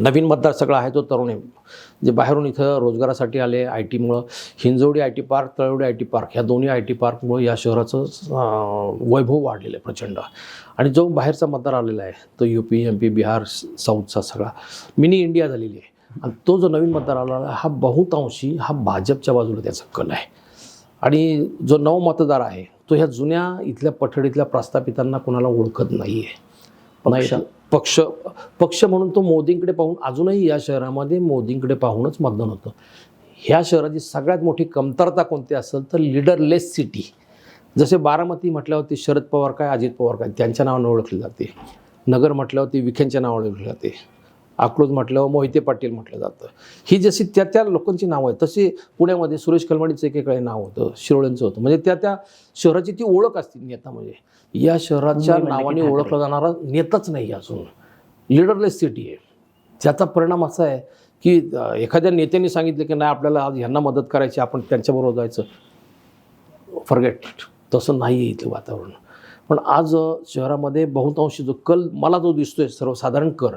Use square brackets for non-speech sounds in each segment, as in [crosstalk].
नवीन मतदार सगळा आहे तो तरुण आहे. जे बाहेरून इथं रोजगारासाठी आले I टीमुळं Hinjewadi I T park Talwadi I T park ह्या दोन्ही आय टी पार्कमुळं या शहराचं वैभव वाढलेलं आहे प्रचंड. आणि जो बाहेरचा मतदार आलेला आहे तो U P M P Bihar साऊथचा सगळा मिनी इंडिया झालेली आहे. आणि तो जो नवीन मतदार आला हा बहुतांशी हा भाजपच्या बाजूला त्याचा कल आहे. आणि जो नव मतदार आहे तो ह्या जुन्या इथल्या पठडीतल्या प्रस्थापितांना कोणाला ओळखत नाही आहे पण पक्ष पक्ष म्हणून तो मोदींकडे पाहून अजूनही या शहरामध्ये मोदींकडे पाहूनच मतदान होतं. ह्या शहराची सगळ्यात मोठी कमतरता कोणती असेल तर लिडरलेस सिटी जसे बारामती म्हटल्यावरती शरद पवार काय अजित पवार काय त्यांच्या नावानं ओळखली जाते. नगर म्हटल्यावरती विखेंच्या नावाने ओळखली जाते. अकलूज म्हटल्यावर मोहिते पाटील म्हटलं जातं. ही जशी त्या त्या लोकांची नावं आहेत तशी पुण्यामध्ये सुरेश कलमाडीचं एकेकाळी नाव होतं शिरोळ्यांचं होतं. म्हणजे त्या त्या शहराची ती ओळख असते नेता म्हणजे. या शहराच्या की नावाने ठाकरे. ओळखला जाणारा नेताच नाही अजून. लिडरलेस सिटी आहे. त्याचा परिणाम असा आहे की एखाद्या नेत्याने सांगितलं की नाही आपल्याला आज ह्यांना मदत करायची आपण त्यांच्याबरोबर जायचं. फॉरगेट तसं नाही आहे इथलं वातावरण. पण आज शहरामध्ये बहुतांशी जो कल मला जो दिसतोय सर्वसाधारण कर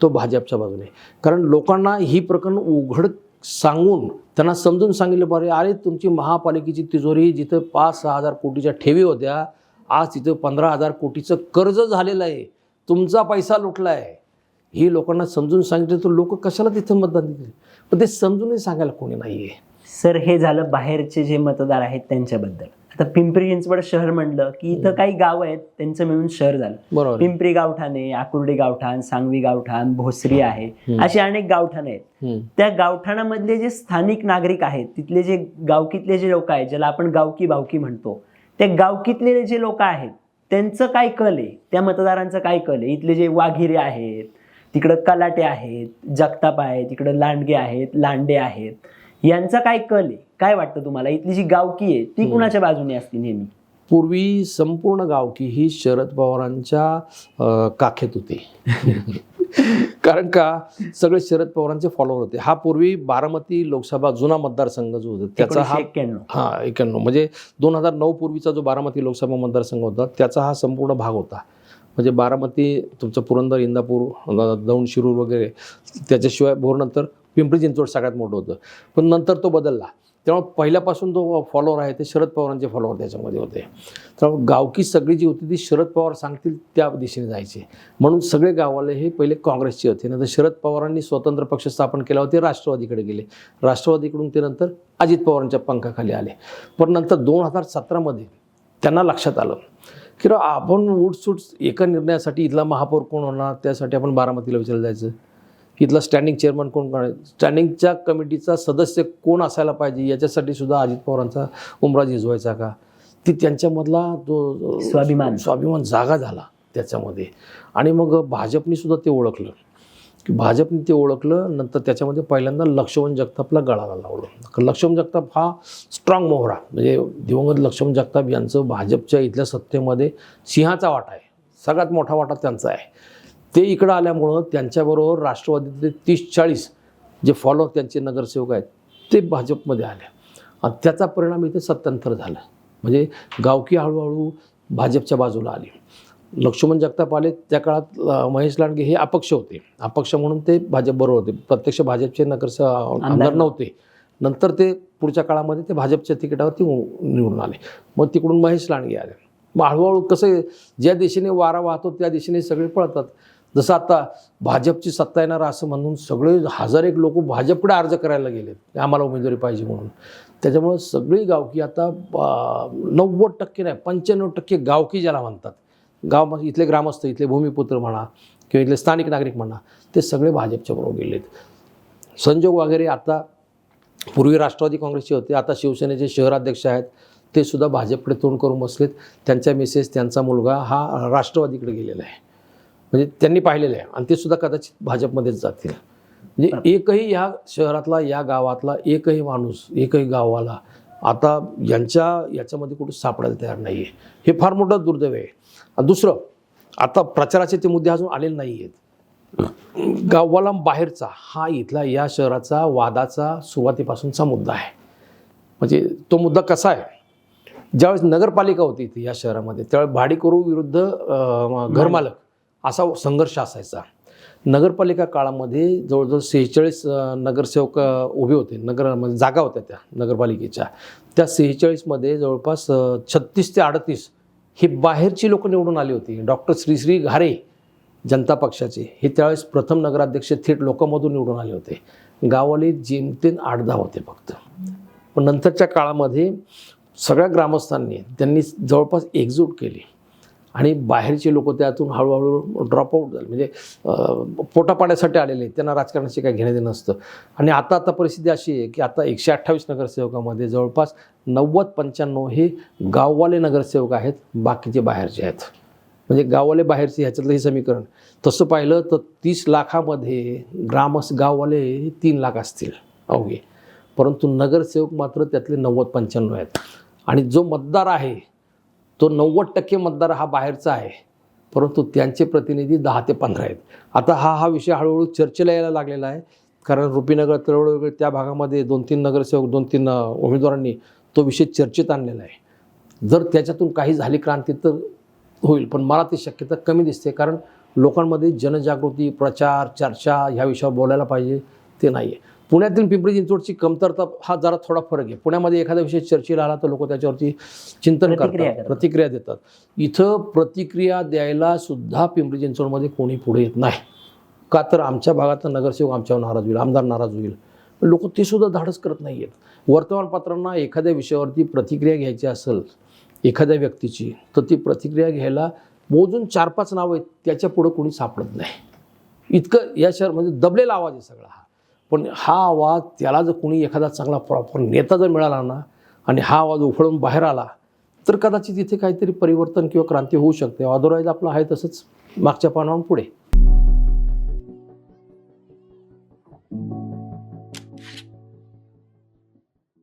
तो भाजपच्या बाजूने. कारण लोकांना ही प्रकरण उघड सांगून त्यांना समजून सांगितलं पाहिजे अरे तुमची महापालिकेची तिजोरी जिथं पाच सहा हजार कोटीच्या ठेवी होत्या आज तिथं पंधरा हजार कोटीचं कर्ज झालेलं आहे. तुमचा पैसा लुटला आहे हे लोकांना समजून सांगितलं तर लोक कशाला तिथं मतदान देतील? पण ते समजूनही सांगायला कोणी नाही आहे सर हे झालं बाहेरचे जे मतदार आहेत त्यांच्याबद्दल. आता पिंपरी चिंचवड शहर म्हणलं की इथं काही गाव आहेत त्यांचं मिळून शहर झालं. पिंपरी गावठाणे आकुर्डी गावठाण सांगवी गावठाण भोसरी आहे. अशी अनेक गावठाण आहेत. त्या गावठाणामधले जे स्थानिक नागरिक आहेत तिथले जे गावकीतले जे लोक आहेत ज्याला आपण गावकी भावकी म्हणतो त्या गावकीतले जे लोक आहेत त्यांचं काय कल आहे त्या मतदारांचं काय कल आहे इथले जे वाघिरे आहेत तिकडं कलाटे आहेत जगताप आहेत तिकडं लांडगे आहेत लांडे आहेत यांचा काय कल आहे? काय वाटतं तुम्हाला? इथली जी गावकी आहे ती. कुणाच्या बाजूने असते नेहमी? पूर्वी संपूर्ण गावकी ही शरद पवारांच्या काखेत होती. [laughs] कारण का? सगळे शरद पवारांचे फॉलोअर होते. हा पूर्वी बारामती लोकसभा जुना मतदारसंघ जो होता त्याचा हा हा एक्याण्णव म्हणजे दोन हजार नऊ पूर्वीचा जो बारामती लोकसभा मतदारसंघ होता त्याचा हा संपूर्ण भाग होता. म्हणजे बारामती तुमचं पुरंदर इंदापूर दौंड शिरूर वगैरे त्याच्याशिवाय भोरनंतर पिंपरी चिंचवड सगळ्यात मोठं होतं. पण नंतर तो बदलला. त्यामुळे पहिल्यापासून जो फॉलोअर आहे ते शरद पवारांचे फॉलोअर त्याच्यामध्ये होते. त्यामुळे गावकी सगळी जी होती ती शरद पवार सांगतील त्या दिशेने जायचे. म्हणून सगळे गाववाले हे पहिले काँग्रेसचे होते. नंतर शरद पवारांनी स्वतंत्र पक्ष स्थापन केला होते राष्ट्रवादीकडे गेले. राष्ट्रवादीकडून ते नंतर अजित पवारांच्या पंखाखाली आले. पण नंतर दोन हजार सतरामध्ये त्यांना लक्षात आलं की आपण उठसूट एका निर्णयासाठी इथला महापौर कोण होणार? त्यासाठी आपण बारामतीला विचारलं जायचं. इथला स्टँडिंग चेअरमन कोण कोण आहे स्टँडिंगच्या कमिटीचा सदस्य कोण असायला पाहिजे? याच्यासाठी सुद्धा अजित पवारांचा उमरा झिजवायचा का? ती त्यांच्यामधला जो स्वाभिमान. स्वाभिमान जागा झाला त्याच्यामध्ये. आणि मग भाजपनी सुद्धा ते ओळखलं. की भाजपने ते ओळखलं नंतर त्याच्यामध्ये पहिल्यांदा लक्ष्मण जगतापला गळाला लावलं. लक्ष्मण जगताप हा स्ट्रॉंग मोहरा. म्हणजे दिवंगत लक्ष्मण जगताप यांचं भाजपच्या इथल्या सत्तेमध्ये सिंहाचा वाटा आहे. सगळ्यात मोठा वाटा त्यांचा आहे. ते इकडं आल्यामुळं त्यांच्याबरोबर राष्ट्रवादीतले तीस चाळीस जे फॉलो त्यांचे नगरसेवक आहेत ते भाजपमध्ये आले. आणि त्याचा परिणाम इथे सत्तांतर झालं. म्हणजे गावकी हळूहळू भाजपच्या बाजूला आली. लक्ष्मण जगताप आले. त्या काळात महेश लांडगे हे अपक्ष होते. अपक्ष म्हणून ते भाजपबरोबर होते. प्रत्यक्ष भाजपचे नगरसेवक आमदार नव्हते. नंतर ते पुढच्या काळामध्ये ते भाजपच्या तिकिटावरती निवडून आले. मग तिकडून महेश लांडगे आले. मग हळूहळू कसं ज्या दिशेने वारा वाहतो त्या दिशेने सगळे पळतात. जसं आता भाजपची सत्ता येणार असं म्हणून सगळे हजार एक लोक भाजपकडे अर्ज करायला गेलेत आम्हाला उमेदवारी पाहिजे म्हणून. त्याच्यामुळं सगळी गावकी आता नव्वद टक्के नाही पंच्याण्णव टक्के गावकी ज्याला म्हणतात. गाव इथले ग्रामस्थ इथले भूमिपुत्र म्हणा किंवा इथले स्थानिक नागरिक म्हणा ते सगळे भाजपच्या बरोबर गेलेत. संजोग वगैरे आता पूर्वी राष्ट्रवादी काँग्रेसचे होते आता शिवसेनेचे शहराध्यक्ष आहेत ते सुद्धा भाजपकडे तोंड करून बसलेत. त्यांच्या मिसेस त्यांचा मुलगा हा राष्ट्रवादीकडे गेलेला आहे. म्हणजे त्यांनी पाहिलेलं आहे. आणि ते सुद्धा कदाचित भाजपमध्येच जातील. म्हणजे एकही ह्या शहरातला या गावातला एकही माणूस एकही गाववाला आता यांच्या याच्यामध्ये कुठं सापडायला तयार नाही आहे हे फार मोठं दुर्दैव आहे. आणि दुसरं आता प्रचाराचे ते मुद्दे अजून आलेले नाही आहेत गाववाला बाहेरचा हा इथला या शहराचा वादाचा सुरुवातीपासूनचा मुद्दा आहे. म्हणजे तो मुद्दा कसा आहे? ज्यावेळेस नगरपालिका होती इथे या शहरामध्ये त्यावेळेस भाडेकरू विरुद्ध घरमालक असा संघर्ष असायचा. नगरपालिका काळामध्ये जवळजवळ सेहेचाळीस नगरसेवक उभे होते. नगर म्हणजे जागा होत्या त्या नगरपालिकेच्या. त्या सेहेचाळीसमध्ये जवळपास छत्तीस ते अडतीस हे बाहेरची लोक निवडून आली होती. डॉक्टर श्रीश्री घारे जनता पक्षाचे हे त्यावेळेस प्रथम नगराध्यक्ष थेट लोकांमधून निवडून आले होते. गावाले जेमतेम आठ दहा होते फक्त. पण नंतरच्या काळामध्ये सगळ्या ग्रामस्थांनी त्यांनी जवळपास एकजूट केली. आणि बाहेरचे लोक त्यातून हळूहळू ड्रॉपआउट झाले. म्हणजे पोटापाण्यासाठी आलेले त्यांना राजकारणाशी काही घेण्यात देणं नसतं. आणि आता आता परिस्थिती अशी आहे की आता एकशे अठ्ठावीस नगरसेवकामध्ये जवळपास नव्वद पंच्याण्णव हे गाववाले नगरसेवक आहेत. बाकीचे बाहेरचे आहेत. म्हणजे गाववाले बाहेरचे ह्याच्यातलं हे समीकरण. तसं पाहिलं तर तीस लाखामध्ये ग्रामस गाववाले तीन लाख असतील. अवघे. परंतु नगरसेवक मात्र त्यातले नव्वद पंच्याण्णव आहेत. आणि जो मतदार आहे तो नव्वद टक्के मतदार हा बाहेरचा आहे. परंतु त्यांचे प्रतिनिधी दहा ते पंधरा आहेत. आता हा हा विषय हळूहळू चर्चेला यायला लागलेला आहे. कारण रुपीनगर तळवळ वगैरे त्या भागामध्ये दोन तीन नगरसेवक दोन तीन उमेदवारांनी तो विषय चर्चेत आणलेला आहे. जर त्याच्यातून काही झाली क्रांती तर होईल पण मला ती शक्यता कमी दिसते. कारण लोकांमध्ये जनजागृती प्रचार चर्चा ह्या विषयावर बोलायला पाहिजे ते नाही आहे पुण्यातील पिंपरी चिंचवडची कमतरता हा जरा थोडा फरक आहे. पुण्यामध्ये एखादा विषय चर्चेला आला तर लोक त्याच्यावरती चिंतन करतात. प्रतिक्रिया देतात. इथं प्रतिक्रिया द्यायला सुद्धा पिंपरी चिंचवडमध्ये कोणी पुढे येत नाही. का तर आमच्या भागातला नगरसेवक आमच्यावर नाराज होईल आमदार नाराज होईल. लोक ते सुद्धा धाडस करत नाही आहेत. वर्तमानपत्रांना एखाद्या विषयावरती प्रतिक्रिया घ्यायची असेल एखाद्या व्यक्तीची तर ती प्रतिक्रिया घ्यायला मोजून चार पाच नावं आहेत त्याच्या पुढं कोणी सापडत नाही. इतकं या शहर म्हणजे दबलेला आवाज आहे सगळा हा. पण हा आवाज त्याला जर कोणी एखादा चांगला प्रॉपर नेता जर मिळाला ना आणि हा आवाज उफळून बाहेर आला तर कदाचित इथे काहीतरी परिवर्तन किंवा क्रांती होऊ शकते. अदरवाईज आपलं आहे तसंच मागच्या पानावर पुढे.